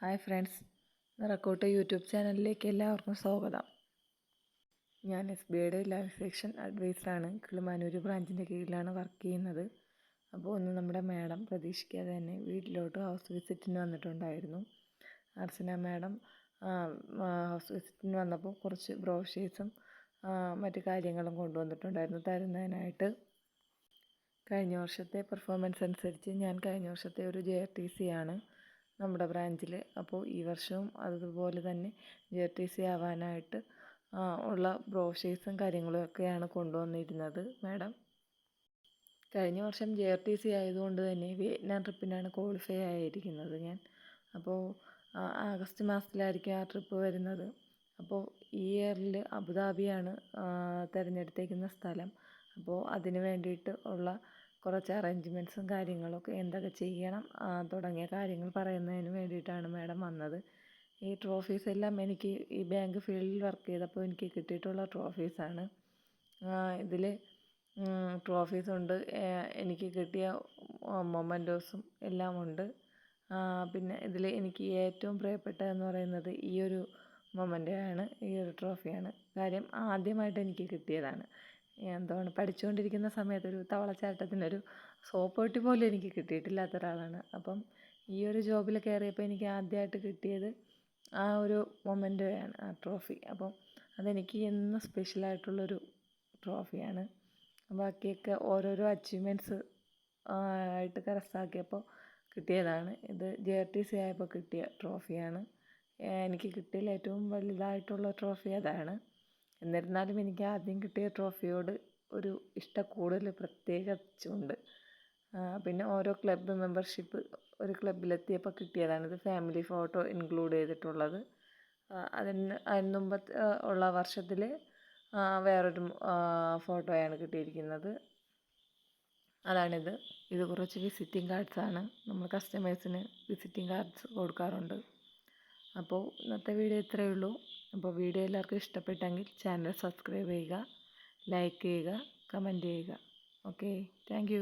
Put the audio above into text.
Hi friends. നിറക്കോട്ട് YouTube ചാനലിലേക്ക് എല്ലാവർക്കും സ്വാഗതം. ഞാൻ എസ് ബി ഐയുടെ ലൈഫ് സെക്ഷൻ അഡ്വൈസറാണ്. കിളിമാനൂർ ബ്രാഞ്ചിന്റെ കീഴിലാണ് വർക്ക് ചെയ്യുന്നത്. അപ്പോൾ ഒന്ന് നമ്മുടെ മാഡം പ്രതീക്ഷിക്കാതെ തന്നെ വീട്ടിലോട്ട് ഹൗസ് വിസിറ്റിന് വന്നിട്ടുണ്ടായിരുന്നു. അർച്ചന മാഡം ഹൗസ് വിസിറ്റിന് വന്നപ്പോൾ കുറച്ച് ബ്രോഷേഴ്സും മറ്റു കാര്യങ്ങളും കൊണ്ടുവന്നിട്ടുണ്ടായിരുന്നു തരുന്നതിനായിട്ട്. കഴിഞ്ഞ വർഷത്തെ പെർഫോമൻസ് അനുസരിച്ച് ഞാൻ കഴിഞ്ഞ വർഷത്തെ ഒരു ജെ ആർ ടി സി ആണ്. നമ്മുടെ ബ്രാഞ്ചിൽ. അപ്പോൾ ഈ വർഷവും അതുപോലെ തന്നെ ജെ ടി സി ആവാനായിട്ട് ഉള്ള ബ്രോഷേഴ്സും കാര്യങ്ങളും ഒക്കെയാണ് കൊണ്ടുവന്നിരുന്നത് മാഡം. കഴിഞ്ഞ വർഷം ജെ ആർ ടി സി ആയതുകൊണ്ട് തന്നെ വിയറ്റ്നാം ട്രിപ്പിനാണ് ക്വാളിഫൈ ആയിരിക്കുന്നത് ഞാൻ. അപ്പോൾ ആഗസ്റ്റ് മാസത്തിലായിരിക്കും ആ ട്രിപ്പ് വരുന്നത്. അപ്പോൾ ഈ ഇയറിൽ അബുദാബിയാണ് തിരഞ്ഞെടുത്തേക്കുന്ന സ്ഥലം. അപ്പോൾ അതിന് വേണ്ടിയിട്ട് ഉള്ള കുറച്ച് അറേഞ്ച്മെന്റ്സും കാര്യങ്ങളൊക്കെ എന്തൊക്കെ ചെയ്യണം തുടങ്ങിയ കാര്യങ്ങൾ പറയുന്നതിന് വേണ്ടിയിട്ടാണ് മാഡം വന്നത്. ഈ ട്രോഫീസ് എല്ലാം എനിക്ക് ഈ ബാങ്ക് ഫീൽഡിൽ വർക്ക് ചെയ്തപ്പോൾ എനിക്ക് കിട്ടിയിട്ടുള്ള ട്രോഫീസാണ് ഇതിൽ ട്രോഫീസ് ഉണ്ട്. എനിക്ക് കിട്ടിയ മൊമെന്റോസും എല്ലാം ഉണ്ട്. പിന്നെ ഇതിൽ എനിക്ക് ഏറ്റവും പ്രിയപ്പെട്ടതെന്ന് പറയുന്നത് ഈ ഒരു മൊമെന്റോയാണ് ഈ ഒരു ട്രോഫിയാണ് കാര്യം ആദ്യമായിട്ട് എനിക്ക് കിട്ടിയതാണ്. എന്താണ് പഠിച്ചുകൊണ്ടിരിക്കുന്ന സമയത്ത് ഒരു തവളച്ചാട്ടത്തിനൊരു സോപ്പ് പെട്ടി പോലും എനിക്ക് കിട്ടിയിട്ടില്ലാത്ത ഒരാളാണ് അപ്പം ഈ ഒരു ജോബിൽ കയറിയപ്പോൾ എനിക്ക് ആദ്യമായിട്ട് കിട്ടിയത് ആ ഒരു മൊമെന്റോയാണ് ആ ട്രോഫി. അപ്പം അതെനിക്ക് എന്നും സ്പെഷ്യലായിട്ടുള്ളൊരു ട്രോഫിയാണ്. ബാക്കിയൊക്കെ ഓരോരോ അച്ചീവ്മെന്റ്സ് ആയിട്ട് കരസ്ഥാക്കിയപ്പോൾ കിട്ടിയതാണ്. ഇത് ജെ ആർ ടി സി ആയപ്പോൾ കിട്ടിയ ട്രോഫിയാണ്. എനിക്ക് കിട്ടിയതിൽ ഏറ്റവും വലുതായിട്ടുള്ള ട്രോഫി അതാണ്. എന്നിരുന്നാലും എനിക്ക് ആദ്യം കിട്ടിയ ട്രോഫിയോട് ഒരു ഇഷ്ടക്കൂടുതൽ പ്രത്യേകിച്ചുണ്ട്. പിന്നെ ഓരോ ക്ലബ്ബ് മെമ്പർഷിപ്പ് ഒരു ക്ലബ്ബിലെത്തിയപ്പോൾ കിട്ടിയതാണ്. ഇത് ഫാമിലി ഫോട്ടോ ഇൻക്ലൂഡ് ചെയ്തിട്ടുള്ളത്. അതിന് അതിന് മുമ്പത്തെ ഉള്ള വർഷത്തിൽ വേറൊരു ഫോട്ടോയാണ് കിട്ടിയിരിക്കുന്നത്. അതാണിത്. ഇത് കുറച്ച് വിസിറ്റിംഗ് കാർഡ്സാണ് നമ്മൾ കസ്റ്റമേഴ്സിന് വിസിറ്റിംഗ് കാർഡ്സ് കൊടുക്കാറുണ്ട്. അപ്പോൾ ഇന്നത്തെ വീഡിയോ ഇത്രയേ ഉള്ളൂ. അപ്പോൾ വീഡിയോ എല്ലാവർക്കും ഇഷ്ടപ്പെട്ടെങ്കിൽ ചാനൽ സബ്സ്ക്രൈബ് ചെയ്യുക ലൈക്ക് ചെയ്യുക കമന്റ് ചെയ്യുക. Okay thank